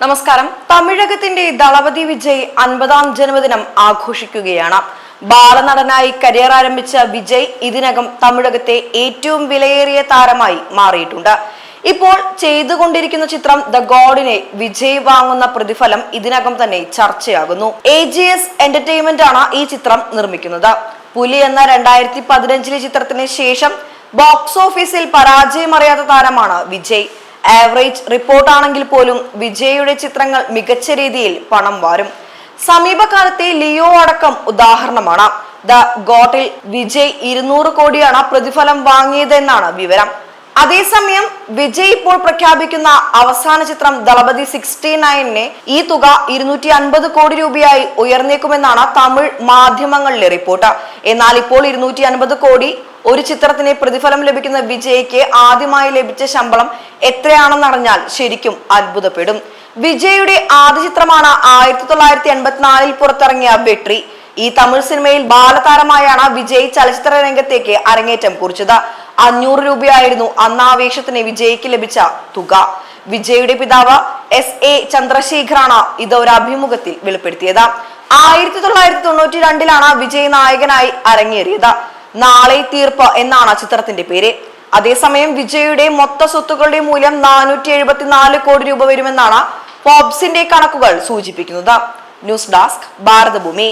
നമസ്കാരം. തമിഴകത്തിന്റെ ദളപതി വിജയ് അൻപതാം ജന്മദിനം ആഘോഷിക്കുകയാണ്. ബാലനടനായി കരിയർ ആരംഭിച്ച വിജയ് ഇതിനകം തമിഴകത്തെ ഏറ്റവും വിലയേറിയ താരമായി മാറിയിട്ടുണ്ട്. ഇപ്പോൾ ചെയ്തുകൊണ്ടിരിക്കുന്ന ചിത്രം ദ ഗോഡിനെ വിജയ് വാങ്ങുന്ന പ്രതിഫലം ഇതിനകം തന്നെ ചർച്ചയാകുന്നു. എ ജി എസ് എന്റർടൈൻമെന്റ് ആണ് ഈ ചിത്രം നിർമ്മിക്കുന്നത്. പുലി എന്ന രണ്ടായിരത്തി പതിനഞ്ചിലെ ചിത്രത്തിന് ശേഷം ബോക്സ് ഓഫീസിൽ പരാജയമറിയാത്ത താരമാണ് വിജയ്. ആവറേജ് റിപ്പോർട്ടാണെങ്കിൽ പോലും വിജയയുടെ ചിത്രങ്ങൾ മികച്ച രീതിയിൽ പണം വാരും. സമീപകാലത്തെ ലിയോ അടക്കം ഉദാഹരണമാണ്. ദ ഗോട്ടിൽ വിജയ് ഇരുന്നൂറ് കോടിയാണ് പ്രതിഫലം വാങ്ങിയതെന്നാണ് വിവരം. അതേസമയം വിജയ് ഇപ്പോൾ പ്രഖ്യാപിക്കുന്ന അവസാന ചിത്രം ദളപതി സിക്സ്റ്റി നയനിനെ ഈ തുക ഇരുന്നൂറ്റി അൻപത് കോടി രൂപയായി ഉയർന്നേക്കുമെന്നാണ് തമിഴ് മാധ്യമങ്ങളിലെ റിപ്പോർട്ട്. എന്നാൽ ഇപ്പോൾ ഇരുന്നൂറ്റി അൻപത് കോടി ഒരു ചിത്രത്തിന് പ്രതിഫലം ലഭിക്കുന്ന വിജയ്ക്ക് ആദ്യമായി ലഭിച്ച ശമ്പളം എത്രയാണെന്നറിഞ്ഞാൽ ശരിക്കും അത്ഭുതപ്പെടും. വിജയുടെ ആദ്യ ചിത്രമാണ് ആയിരത്തി തൊള്ളായിരത്തി എൺപത്തിനാലിൽ പുറത്തിറങ്ങിയ വെട്രി. ഈ തമിഴ് സിനിമയിൽ ബാലതാരമായാണ് വിജയ് ചലച്ചിത്ര രംഗത്തേക്ക് അരങ്ങേറ്റം കുറിച്ചത്. അഞ്ഞൂറ് രൂപയായിരുന്നു അന്നാവേശത്തിന് വിജയ്ക്ക് ലഭിച്ച തുക. വിജയുടെ പിതാവ് എസ് എ ചന്ദ്രശേഖറാണ് ഇത് ഒരു അഭിമുഖത്തിൽ വെളിപ്പെടുത്തിയത്. ആയിരത്തി തൊള്ളായിരത്തി തൊണ്ണൂറ്റി രണ്ടിലാണ് വിജയ് നായകനായി അരങ്ങേറിയത്. നാളെ തീർപ്പ് എന്നാണ് ചിത്രത്തിന്റെ പേര്. അതേസമയം വിജയുടെ മൊത്ത സ്വത്തുക്കളുടെ മൂല്യം നാനൂറ്റി എഴുപത്തിനാല് കോടി രൂപ വരുമെന്നാണ് ഫോബ്സിന്റെ കണക്കുകൾ സൂചിപ്പിക്കുന്നത്. News desk Bharatabhoomi.